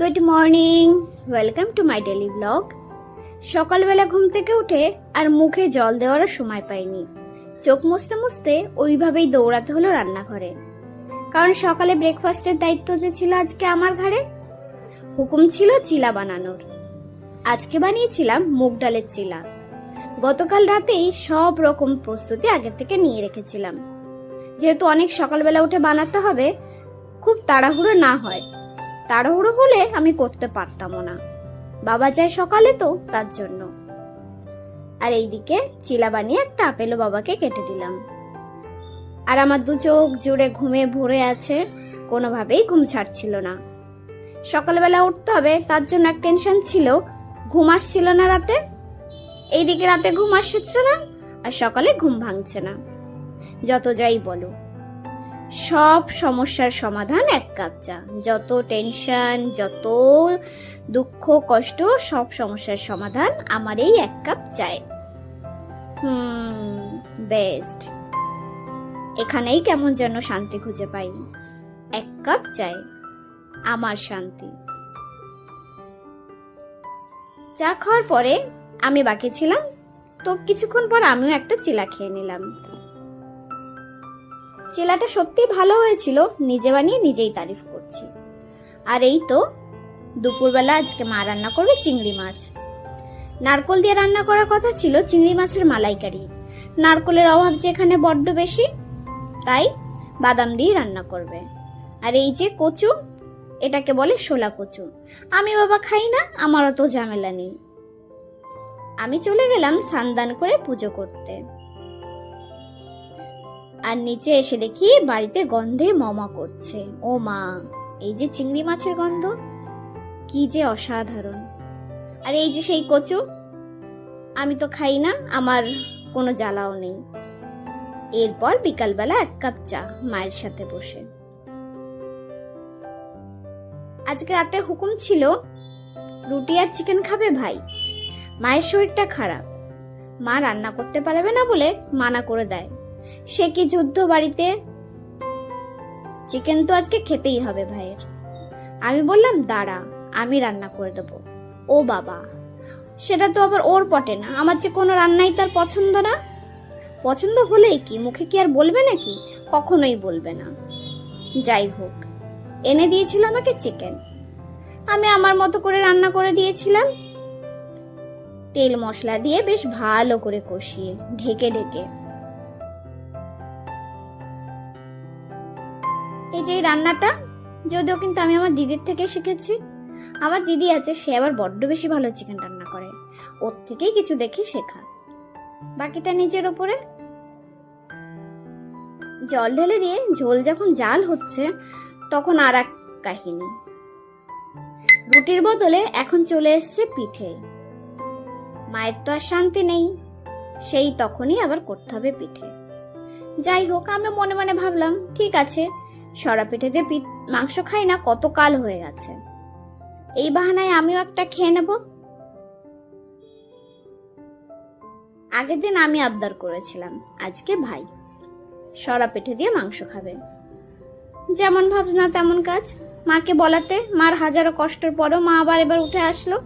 Good morning welcome to my daily blog সকালবেলা ঘুম থেকে উঠে আর মুখে জল দেওয়ারও সময় পাইনি। চোখ মুছতে মুছতে ওইভাবেই দৌড়াতে হলো রান্নাঘরে। কারণ সকালে ব্রেকফাস্টের দায়িত্ব যে ছিল আজকে আমার ঘরে হুকুম ছিল চিলা বানানোর। আজকে বানিয়েছিলাম মুগ ডালের চিলা। গতকাল রাতেই সব রকম প্রস্তুতি আগের থেকে নিয়ে রেখেছিলাম। যেহেতু অনেক সকালবেলা উঠে বানাতে হবে, খুব তাড়াহুড়ো না হয়। তাড়াহুড়ো হলে আমি করতে পারতামও না। বাবা যায় সকালে তো, তার জন্য। আর এইদিকে চিলা বানিয়ে একটা আপেলও বাবাকে কেটে দিলাম। আর আমার দু চোখ জুড়ে ঘুমে ভরে আছে, কোনোভাবেই ঘুম ছাড়ছিল না। সকালবেলা উঠতে হবে, তার জন্য এক টেনশন ছিল। ঘুম আসছিল না রাতে। এইদিকে রাতে ঘুম আসছে না, আর সকালে ঘুম ভাঙছে না। যত যাই বলো। সব সমস্যার সমাধান এক কাপ চা। যত টেনশন, যত দুঃখ, কষ্ট, সব সমস্যার সমাধান আমার এই এক কাপ চায়। হুম, বেস্ট। এখানেই কেমন যেন শান্তি খুঁজে পাই। এক কাপ চায়, আমার শান্তি। চা খাওয়ার পরে আমি বাকি ছিলাম, তো কিছুক্ষণ পর আমিও একটা চিলা খেয়ে নিলাম। চিলাটা সত্যি ভালো হয়েছিল, নিজে বানিয়ে নিজেই তারিফ করছি। আর এই তো, দুপুরবেলা আজকে মা রান্না করবে চিংড়ি মাছ। নারকল দিয়ে রান্না করার কথা ছিল চিংড়ি মাছের মালাইকারি। নারকলের অভাব যেখানে বড্ড বেশি, তাই বাদাম দিয়ে রান্না করবে। আর এই যে কচু, এটাকে বলে শোলা কচু। আমি বাবা খাই না আমার অত ঝামেলা নেই। আমি চলে গেলাম সান্দান করে পুজো করতে। আর নিচে এসে দেখি বাড়িতে গন্ধে মমা করছে। ও মা, এই যে চিংড়ি মাছের গন্ধ, কি যে অসাধারণ। আর এই যে সেই কচু, আমি তো খাই না, আমার কোনো জ্বালাও নেই। এরপর বিকালবেলা এক কাপ চা মায়ের সাথে বসে। আজকে রাতে হুকুম ছিল, রুটি আর চিকেন খাবে ভাই। মায়ের শরীরটা খারাপ। মা রান্না করতে পারবে না বলে মানা করে দেয়। সে কি যুদ্ধ বাড়িতে? চিকেন তো আজকে খেতেই হবে ভাইয়ের। আমি বললাম, দাঁড়া, আমি রান্না করে দেবো। ও বাবা, সেটা তো আবার ওর পটে না। আমার যে কোনো রান্নাই তার পছন্দ না। পছন্দ হলেই কি? মুখে কি আর বলবে নাকি? কখনোই বলবে না। যাই হোক, এনে দিয়েছিল আমাকে চিকেন। আমি আমার মতো করে রান্না করে দিয়েছিলাম। তেল মশলা দিয়ে বেশ ভালো করে কষিয়ে ঢেকে ঢেকে এই যে রান্নাটা, যদিও কিন্তু আমি আমার দিদির থেকে শিখেছি। আমার দিদি আছে, সে আবার বড্ড বেশি ভালো চিকেন রান্না করে। ওর থেকেই কিছু দেখে শেখা। বাকিটা নিজের ওপরে। জল ঢেলে দিয়ে ঝোল যখন জাল হচ্ছে, তখন আর এক কাহিনী। রুটির বদলে এখন চলে এসছে পিঠে। মায়ের তো আর শান্তি নেই, সেই তখনই আবার করতে হবে পিঠে। যাই হোক, আমি মনে মনে ভাবলাম, ঠিক আছে সরা পিঠে দিয়ে পিঠ মাংস খাই না, কত কাল হয়ে গেছে। এই বাহানায় আমিও একটা খেয়ে নেব? আগের দিন আমি আবদার করেছিলাম, আজকে ভাই। সরা পিঠে দিয়ে মাংস খাবে। যেমন ভাবনা, তেমন কাজ। মাকে বলাতে মার হাজারো কষ্টের পরও মা আবার এবার উঠে আসলো।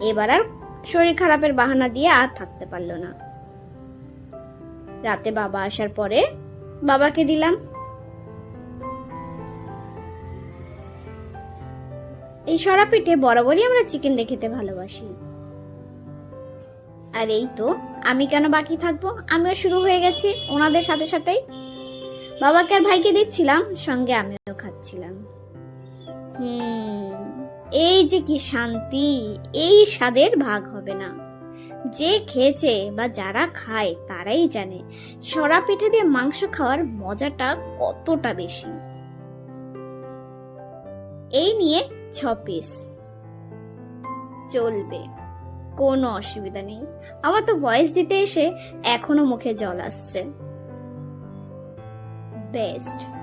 এবার আর শরীর খারাপের বাহানা দিয়ে আর থাকতে পারল না। রাতে বাবা আসার পরে বাবাকে দিলাম। এই সরা পিঠে বরাবরই আমরা চিকেন দিয়ে খেতে ভালোবাসি। আর এই তো, আমি কেন বাকি থাকব? আমিও শুরু হয়ে গেছি, ওনাদের সাথে সাথেই। বাবাকে আর ভাইকে দিচ্ছিলাম সঙ্গে আমিও খাচ্ছিলাম। হুম, এই যে কি শান্তি, এই স্বাদের ভাগ হবে না। যে খেয়েছে বা যারা খায়, তারাই জানে সরা পিঠে দিয়ে মাংস খাওয়ার মজাটা কতটা বেশি। এই নিয়ে ছ পিস চলবে, কোনো অসুবিধা নেই। আমার তো ভয়েস দিতে এসে এখনও মুখে জল আসছে। বেস্ট